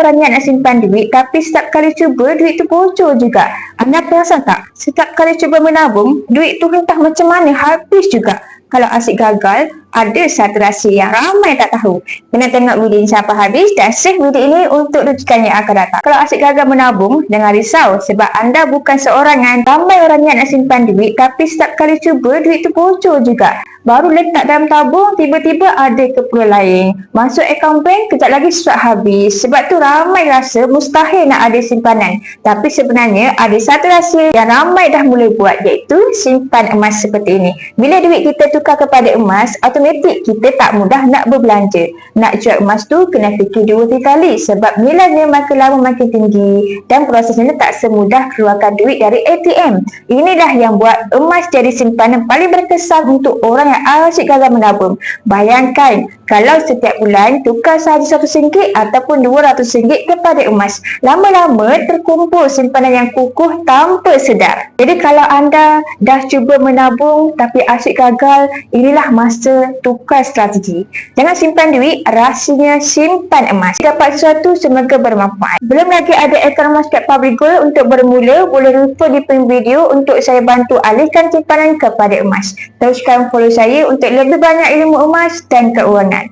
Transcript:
orang nak simpan duit tapi setiap kali cuba duit tu bocor juga. Anda perasan tak? Setiap kali cuba menabung, duit tu entah macam mana habis juga. Kalau asyik gagal, ada satu rahsia yang ramai tak tahu. Kena tengok ini sampai habis dan save video ini untuk rujukan yang akan datang. Kalau asyik gagal menabung, jangan risau sebab anda bukan seorang yang ramai orang niat nak simpan duit tapi setiap kali cuba duit tu bocor juga. Baru letak dalam tabung, tiba-tiba ada keperluan lain. Masuk akaun bank, kejap lagi surat habis. Sebab tu ramai rasa mustahil nak ada simpanan. Tapi sebenarnya ada satu rahsia yang ramai dah mula buat iaitu simpan emas seperti ini. Bila duit kita tukar kepada emas, automatik kita tak mudah nak berbelanja. Nak jual emas tu kena fikir dua tiga kali sebab nilainya makin lama makin tinggi dan prosesnya tak semudah keluarkan duit dari ATM. Inilah yang buat emas jadi simpanan paling berkesan untuk orang yang asyik gagal menabung. Bayangkan kalau setiap bulan tukar sahaja RM100 ataupun RM200 kepada emas. Lama-lama terkumpul simpanan yang kukuh tanpa sedar. Jadi kalau anda dah cuba menabung tapi asyik gagal, inilah masa tukar strategi. Jangan simpan duit, rahsianya simpan emas. Dapat sesuatu semoga bermanfaat. Belum lagi ada akaun emas kat Public Gold untuk bermula, boleh refer di pin video untuk saya bantu alihkan simpanan kepada emas. Teruskan follow saya untuk lebih banyak ilmu emas dan keuangan.